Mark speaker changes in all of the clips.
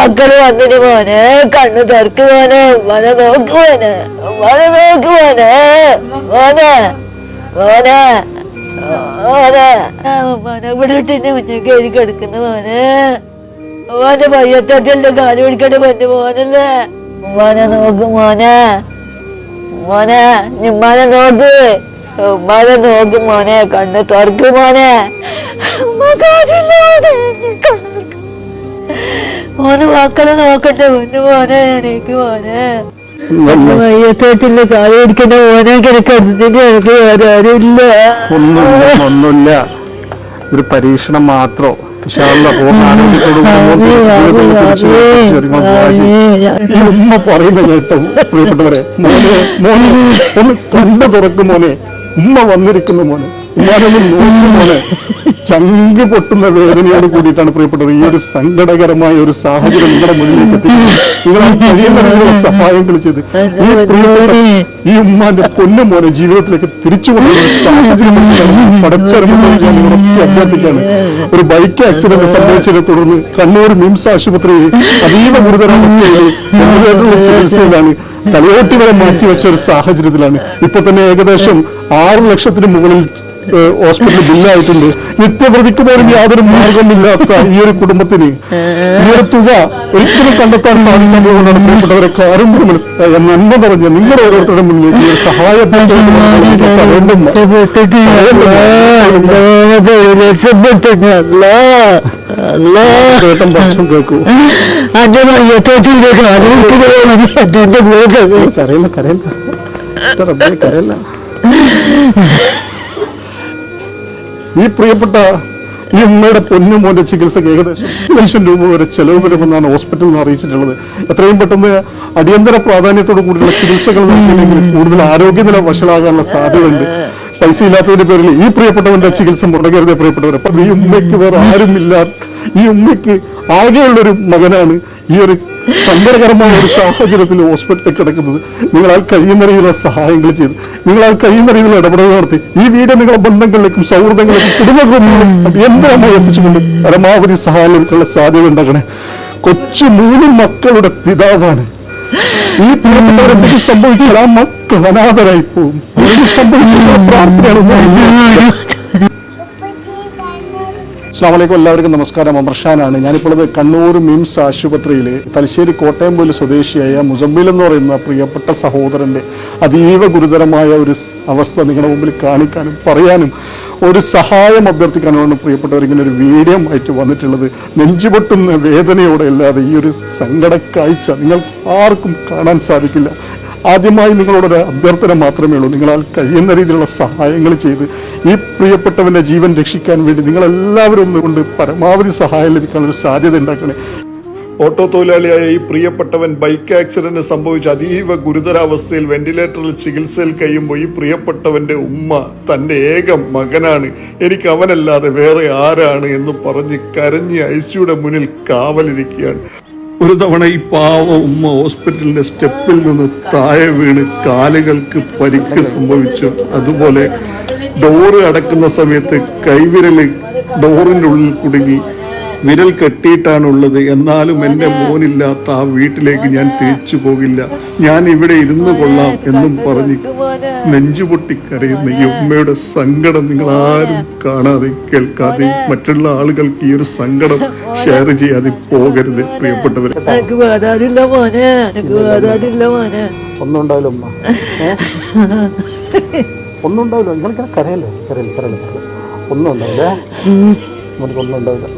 Speaker 1: മക്കൾ വന്നിന് മോനെ കണ്ണു തുറക്ക് മോനെ ഉമ്മനെ നോക്ക് മോനെ ഉമ്മനെ നോക്ക് മോനെ മോനെ മോനെ മോനെ. ഉമ്മനെ ഇവിടെ ഇട്ടിട്ട് മുന്നിൽ കയറി കിടക്കുന്ന മോനെ. മോനെ പയ്യത്തൊക്കെയല്ലോ കാൽ പിടിക്കട്ടെ പറ്റു മോനല്ലേ. ഉമ്മാനെ നോക്ക് മോനെ മോനെ ഉമ്മാനെ നോക്ക് ഉമ്മാനെ നോക്ക് മോനെ കണ്ണ് തുറക്ക് മോനെ. ഉമ്മ കാര്യമില്ല മോനെ കണ്ണ് മക്കളെ നോക്കട്ടെ എനിക്ക് കാൽ പിടിക്കണ്ട എനിക്ക് വേറെ ആരുമില്ല
Speaker 2: ഒന്നുമില്ല ഒന്നുമില്ല ഒരു പരീക്ഷണം മാത്രം പറയുന്ന കേട്ടോ പ്രിയപ്പെട്ടവരെ മോനെ മോനെ ഒന്ന് കണ്ണു തുറക്കും മോനെ ഉമ്മ വന്നിരിക്കുന്നു മോനെ. ഉമ്മാനൊന്ന് മോനെ. ചങ്ക് പൊട്ടുന്ന വേദനയോട് കൂടിയിട്ടാണ് പ്രിയപ്പെട്ടത് ഈ ഒരു സങ്കടകരമായ ഒരു സാഹചര്യം നിങ്ങളുടെ മുന്നിലേക്ക് എത്തി നിങ്ങൾ കഴിയുന്ന സഹായങ്ങൾ ഈ ഈ ഉമ്മാന്റെ പൊന്നു മോനെ ജീവിതത്തിലേക്ക് തിരിച്ചു സാഹചര്യം അഭ്യർത്ഥിക്കാണ് ഒരു ബൈക്ക് ആക്സിഡന്റ് സംഭവിച്ചതിനെ തുടർന്ന് കണ്ണൂർ മിംസ് ആശുപത്രിയിൽ അതീവ വെന്റിലേറ്ററിൽ ചികിത്സയിലാണ് തലയോട്ടി വരെ മാറ്റിവെച്ച ഒരു സാഹചര്യത്തിലാണ്. ഇപ്പൊ തന്നെ ഏകദേശം ആറ് ലക്ഷത്തിന് മുകളിൽ ഹോസ്പിറ്റൽ ബില്ലായിട്ടുണ്ട് നിത്യപ്രതിക്ക് പോലും യാതൊരു മാർഗമില്ലാത്ത ഈ ഒരു കുടുംബത്തിന് ഈ ഒരു തുക ഒരിക്കലും കണ്ടെത്താൻ സാധിക്കാത്തതുകൊണ്ടാണ് പ്രിയപ്പെട്ടവരെ കാര്യം മനസ്സിലായ? നന്മ പറഞ്ഞ നിങ്ങൾ ഓരോരുത്തരുടെ മുന്നിലേക്ക് ഒരു സഹായം കേട്ടം പക്ഷം കേൾക്കൂ കരയില്ല കരയില്ല. കരയില്ല. ഈ പ്രിയപ്പെട്ട ഈ ഉമ്മയുടെ പൊന്നുമോന്റെ ചികിത്സക്ക് ഏകദേശം ലക്ഷം രൂപ വരെ ചെലവ് വരുമെന്നാണ് ഹോസ്പിറ്റലിൽ നിന്ന് അറിയിച്ചിട്ടുള്ളത്. എത്രയും പെട്ടെന്ന് അടിയന്തര പ്രാധാന്യത്തോടു കൂടിയുള്ള ചികിത്സകൾ നടത്തിയില്ലെങ്കിൽ കൂടുതൽ ആരോഗ്യനില വഷളാകാനുള്ള സാധ്യതയുണ്ട്. പൈസ ഇല്ലാത്തതിന്റെ പേരിൽ ഈ പ്രിയപ്പെട്ടവന്റെ ചികിത്സ മുടങ്ങരുതേ പ്രിയപ്പെട്ടവർ അപ്പൊ ഈ ഉമ്മയ്ക്ക് വേറെ ആരുമില്ല. ഈ ഉമ്മയ്ക്ക് ആകെയുള്ളൊരു മകനാണ് ഈ ഒരു സങ്കടകരമായ ഒരു സാഹചര്യത്തിൽ ഹോസ്പിറ്റലിൽ കിടക്കുന്നത്. നിങ്ങളാൽ കഴിയുന്ന രീതിയിലുള്ള സഹായങ്ങൾ ചെയ്ത്. നിങ്ങളാൽ കഴിയുന്ന രീതിയിൽ ഇടപെടൽ നടത്തി. ഈ വീട് നിങ്ങളുടെ ബന്ധങ്ങളിലേക്കും സൗഹൃദങ്ങളിലേക്കും കുടുംബങ്ങളിലേക്കും എന്താണ് എത്തിച്ചുകൊണ്ട് പരമാവധി സഹായം സഹായങ്ങൾക്കുള്ള സാധ്യത ഉണ്ടാക്കണേ കൊച്ചു മൂന്ന് മക്കളുടെ പിതാവാണ്. ഈ എന്തെങ്കിലും സംഭവിച്ചാൽ ആ മക്കൾ അനാഥരായി പോകും അസ്ലാമലൈക്കും എല്ലാവർക്കും നമസ്കാരം. അമർഷാനാണ് ഞാനിപ്പോഴത് കണ്ണൂർ മിംസ് ആശുപത്രിയിലെ തലശ്ശേരി കോട്ടയംപോൽ സ്വദേശിയായ മുസമ്മിൽ എന്ന് പറയുന്ന പ്രിയപ്പെട്ട സഹോദരന്റെ അതീവ ഗുരുതരമായ ഒരു അവസ്ഥ നിങ്ങളുടെ മുമ്പിൽ കാണിക്കാനും പറയാനും ഒരു സഹായം അഭ്യർത്ഥിക്കാനുമാണ് പ്രിയപ്പെട്ടവർ ഇങ്ങനെ ഒരു വീഡിയോ ആയിട്ട് വന്നിട്ടുള്ളത്. നെഞ്ചുപൊട്ടുന്ന വേദനയോടെ അല്ലാതെ ഈ ഒരു സങ്കട കാഴ്ച നിങ്ങൾ ആർക്കും കാണാൻ സാധിക്കില്ല. ആദ്യമായി നിങ്ങളോടൊരു അഭ്യർത്ഥന മാത്രമേ ഉള്ളൂ. നിങ്ങളാൽ കഴിയുന്ന രീതിയിലുള്ള സഹായങ്ങൾ ചെയ്ത് ഈ പ്രിയപ്പെട്ടവന്റെ ജീവൻ രക്ഷിക്കാൻ വേണ്ടി നിങ്ങളെല്ലാവരും ഒന്നുകൊണ്ട് പരമാവധി സഹായം ലഭിക്കാനുള്ള സാധ്യത ഉണ്ടാക്കണേ.
Speaker 3: ഓട്ടോ തൊഴിലാളിയായ ഈ പ്രിയപ്പെട്ടവൻ ബൈക്ക് ആക്സിഡന്റ് സംഭവിച്ച അതീവ ഗുരുതരാവസ്ഥയിൽ വെന്റിലേറ്ററിൽ ചികിത്സയിൽ കഴിയുമ്പോൾ ഈ പ്രിയപ്പെട്ടവന്റെ ഉമ്മ തന്റെ ഏക മകനാണ്. എനിക്ക് അവനല്ലാതെ വേറെ ആരാണ് എന്ന് പറഞ്ഞ് കരഞ്ഞ് ഐസിയുടെ മുന്നിൽ കാവലിരിക്കുകയാണ്. ഒരു തവണ ഈ പാവ ഉമ്മ ഹോസ്പിറ്റലിന്റെ സ്റ്റെപ്പിൽ നിന്ന് താഴെ വീണ് കാലുകൾക്ക് പരിക്ക് സംഭവിച്ചു. അതുപോലെ ഡോറ് അടക്കുന്ന സമയത്ത് കൈവിരൽ ഡോറിന്റെ ഉള്ളിൽ കുടുങ്ങി. വിരൽ കെട്ടിയിട്ടാണുള്ളത്. എന്നാലും എന്റെ മോനില്ലാത്ത ആ വീട്ടിലേക്ക് ഞാൻ തിരിച്ചു പോകില്ല. ഞാൻ ഇവിടെ ഇരുന്ന് കൊള്ളാം എന്നും പറഞ്ഞ് നെഞ്ചുപൊട്ടി കരയുന്ന ഈ ഉമ്മയുടെ സങ്കടം നിങ്ങൾ ആരും കാണാതെ കേൾക്കാതെ മറ്റുള്ള ആളുകൾക്ക് ഈ ഒരു സങ്കടം ഷെയർ ചെയ്യാതെ പോകരുത് പ്രിയപ്പെട്ടവരെ.
Speaker 2: ഒന്നുണ്ടാവില്ല ഉമ്മ. ഏ? ഒന്നും ഉണ്ടാവില്ല നിങ്ങളിങ്ങനെ കരയല്ലേ? കരയല്ലേ? കരയല്ലേ? കരയല്ലേ. ഒന്നും ഉണ്ടാവില്ലേ നമുക്ക് ഒന്നും ഉണ്ടാവില്ല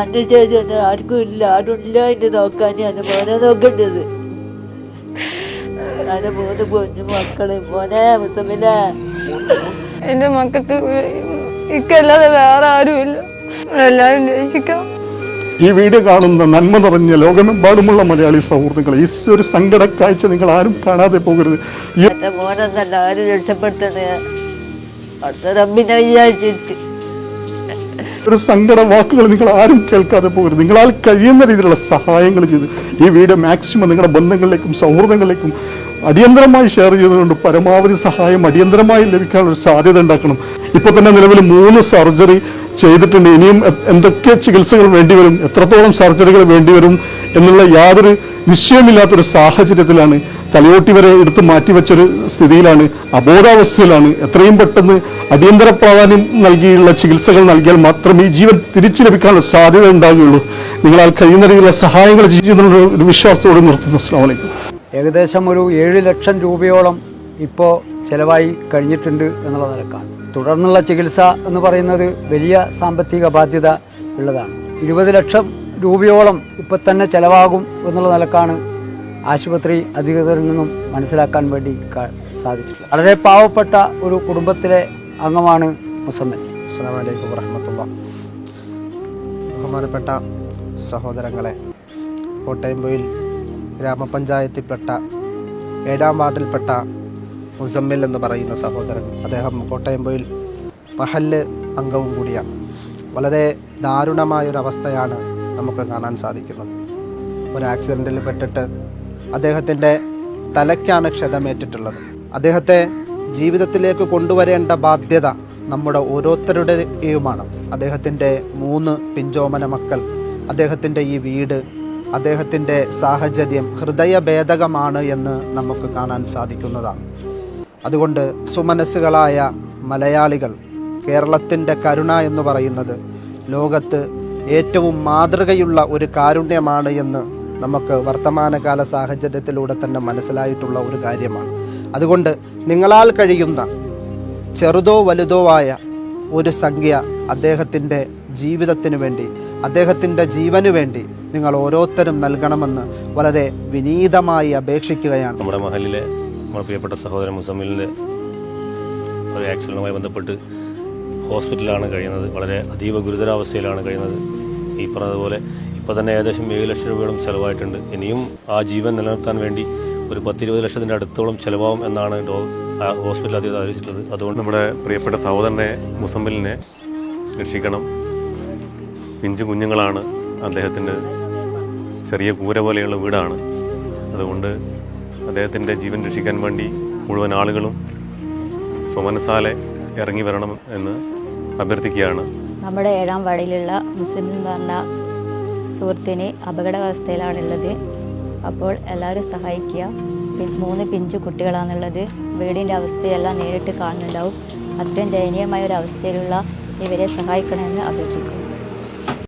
Speaker 1: അന്റെ ചേച്ചി ആർക്കും ഇല്ല ആരും ഇല്ല എന്നെ നോക്കാൻ. ഞാൻ മോനെ നോക്കേണ്ടത്. അതെ മൂന്ന് പൊന്നു മക്കൾ. മോനെ മുത്തമ്മില്ല
Speaker 4: എന്റെ മക്കൾക്ക് ഇക്കല്ലാതെ വേറെ ആരുമില്ല. എല്ലാരും രക്ഷിക്കാം
Speaker 2: ഈ വീഡിയോ കാണുന്ന നന്മ നിറഞ്ഞ ലോകമെമ്പാടുമുള്ള മലയാളി സൗഹൃദങ്ങൾ ഈശ്വര ഒരു സങ്കട കാഴ്ച നിങ്ങൾ ആരും കാണാതെ പോകരുത്.
Speaker 1: മോനെന്നല്ല ആരും രക്ഷപ്പെടുത്തണേ.
Speaker 2: ഒരു സങ്കട വാക്കുകൾ നിങ്ങൾ ആരും കേൾക്കാതെ പോകരുത്. നിങ്ങളാൽ കഴിയുന്ന രീതിയിലുള്ള സഹായങ്ങൾ ചെയ്ത് ഈ വീഡിയോ മാക്സിമം നിങ്ങളുടെ ബന്ധങ്ങളിലേക്കും സൗഹൃദങ്ങളിലേക്കും അടിയന്തരമായി ഷെയർ ചെയ്തുകൊണ്ട് പരമാവധി സഹായം അടിയന്തരമായി ലഭിക്കാനുള്ള സാധ്യത ഉണ്ടാക്കണം. ഇപ്പൊ തന്നെ നിലവിൽ മൂന്ന് സർജറി ചെയ്തിട്ടുണ്ട്. ഇനിയും എന്തൊക്കെ ചികിത്സകൾ വേണ്ടിവരും എത്രത്തോളം സർജറികൾ വേണ്ടിവരും എന്നുള്ള യാതൊരു നിശ്ചയമില്ലാത്തൊരു സാഹചര്യത്തിലാണ് തലയോട്ടി വരെ എടുത്ത് മാറ്റിവെച്ചൊരു സ്ഥിതിയിലാണ്. അബോധാവസ്ഥയിലാണ്. എത്രയും പെട്ടെന്ന് അടിയന്തര പ്രാധാന്യം നൽകിയുള്ള ചികിത്സകൾ നൽകിയാൽ മാത്രമേ ഈ ജീവൻ തിരിച്ചു ലഭിക്കാനുള്ള സാധ്യത ഉണ്ടാകുകയുള്ളൂ. നിങ്ങളാൽ കഴിയുന്ന രീതിയിലുള്ള സഹായങ്ങൾ ചെയ്യുന്നുള്ള ഒരു വിശ്വാസത്തോടെ നിർത്തുന്നു. അസ്ലാമലൈക്കും
Speaker 5: ഏകദേശം ഒരു ഏഴ് ലക്ഷം രൂപയോളം ഇപ്പോൾ ചിലവായി കഴിഞ്ഞിട്ടുണ്ട് എന്നുള്ള നിലക്കാണ്. തുടർന്നുള്ള ചികിത്സ എന്ന് പറയുന്നത് വലിയ സാമ്പത്തിക ബാധ്യത ഉള്ളതാണ്. ഇരുപത് ലക്ഷം രൂപയോളം ഇപ്പം തന്നെ ചിലവാകും എന്നുള്ള നിലക്കാണ് ആശുപത്രി അധികൃതരിൽ നിന്നും മനസ്സിലാക്കാൻ വേണ്ടി സാധിച്ചിട്ടില്ല വളരെ പാവപ്പെട്ട ഒരു കുടുംബത്തിലെ അംഗമാണ് മുസമ്മൻ
Speaker 6: അസ്സാം വലൈക്കും വറഹമത്തുള്ള ബഹുമാനപ്പെട്ട സഹോദരങ്ങളെ കോട്ടയംപൊയിൽ ഗ്രാമപഞ്ചായത്തിൽപ്പെട്ട ഏഴാം വാർഡിൽപ്പെട്ട മുസമ്മിൽ എന്ന് പറയുന്ന സഹോദരൻ അദ്ദേഹം കോട്ടയംപൊയിൽ മഹല്ല് അംഗവും കൂടിയാണ്. വളരെ ദാരുണമായൊരവസ്ഥയാണ് നമുക്ക് കാണാൻ സാധിക്കുന്നത്. ഒരു ആക്സിഡന്റിൽ പെട്ടിട്ട് അദ്ദേഹത്തിന്റെ തലയ്ക്കാണ് ക്ഷതമേറ്റിട്ടുള്ളത്. അദ്ദേഹത്തെ ജീവിതത്തിലേക്ക് കൊണ്ടുവരേണ്ട ബാധ്യത നമ്മുടെ ഓരോരുത്തരുടെയുമാണ്. അദ്ദേഹത്തിന്റെ മൂന്ന് പിഞ്ചോമന മക്കൾ അദ്ദേഹത്തിന്റെ ഈ വീട് അദ്ദേഹത്തിന്റെ സാഹചര്യം ഹൃദയഭേദകമാണ് എന്ന് നമുക്ക് കാണാൻ സാധിക്കുന്നതാണ്. അതുകൊണ്ട് സുമനസ്സുകളായ മലയാളികൾ കേരളത്തിന്റെ കരുണ എന്ന് പറയുന്നത് ലോകത്ത് ഏറ്റവും മാതൃകയുള്ള ഒരു കാരുണ്യമാണ് എന്ന് നമുക്ക് വർത്തമാനകാല സാഹചര്യത്തിലൂടെ തന്നെ മനസ്സിലായിട്ടുള്ള ഒരു കാര്യമാണ്. അതുകൊണ്ട് നിങ്ങളാൽ കഴിയുന്ന ചെറുതോ വലുതോ ആയ ഒരു സംഖ്യ അദ്ദേഹത്തിന്റെ ജീവിതത്തിന് വേണ്ടി അദ്ദേഹത്തിന്റെ ജീവനു വേണ്ടി നിങ്ങൾ ഓരോരുത്തരും നൽകണമെന്ന് വളരെ വിനീതമായി അപേക്ഷിക്കുകയാണ്.
Speaker 7: നമ്മുടെ മഹലിലെ നമ്മുടെ പ്രിയപ്പെട്ട സഹോദരൻ മുസമ്മിലിന്റെ ഒരു ആക്സിഡന്റുമായി ബന്ധപ്പെട്ട് ഹോസ്പിറ്റലിലാണ് കഴിയുന്നത്. വളരെ അതീവ ഗുരുതരാവസ്ഥയിലാണ് കഴിയുന്നത്. ഈ പറഞ്ഞതുപോലെ ഇപ്പോൾ തന്നെ ഏകദേശം ഏഴ് ലക്ഷം രൂപയോളം ചിലവായിട്ടുണ്ട്. ഇനിയും ആ ജീവൻ നിലനിർത്താൻ വേണ്ടി ഒരു പത്തിരുപത് ലക്ഷത്തിന്റെ അടുത്തോളം ചിലവാകും എന്നാണ് ഹോസ്പിറ്റൽ അധികൃതർ അറിയിച്ചിട്ടുള്ളത്. അതുകൊണ്ട്
Speaker 8: നമ്മുടെ പ്രിയപ്പെട്ട സഹോദരനെ മുസമ്മിലിനെ രക്ഷിക്കണം. പിഞ്ചു കുഞ്ഞുങ്ങളാണ് അദ്ദേഹത്തിന്റെ ചെറിയ കൂര പോലെയുള്ള വീടാണ്. അതുകൊണ്ട് അദ്ദേഹത്തിന്റെ ജീവൻ രക്ഷിക്കാൻ വേണ്ടി മുഴുവൻ ആളുകളും സുമനസാലെ ഇറങ്ങി വരണം എന്ന് അഭ്യർത്ഥിക്കുകയാണ്.
Speaker 9: നമ്മുടെ ഏഴാം വാർഡിലുള്ള മുസ്ലിം എന്ന് പറഞ്ഞ സുഹൃത്തിന് അപകടാവസ്ഥയിലാണുള്ളത്. അപ്പോൾ എല്ലാവരും സഹായിക്കുക. മൂന്ന് പിഞ്ച് കുട്ടികളാണുള്ളത്. വീടിന്റെ അവസ്ഥയെല്ലാം നേരിട്ട് കാണുന്നുണ്ടാവും. അത്രയും ദയനീയമായ ഒരു അവസ്ഥയിലുള്ള ഇവരെ സഹായിക്കണമെന്ന് അഭ്യർത്ഥിക്കുന്നു.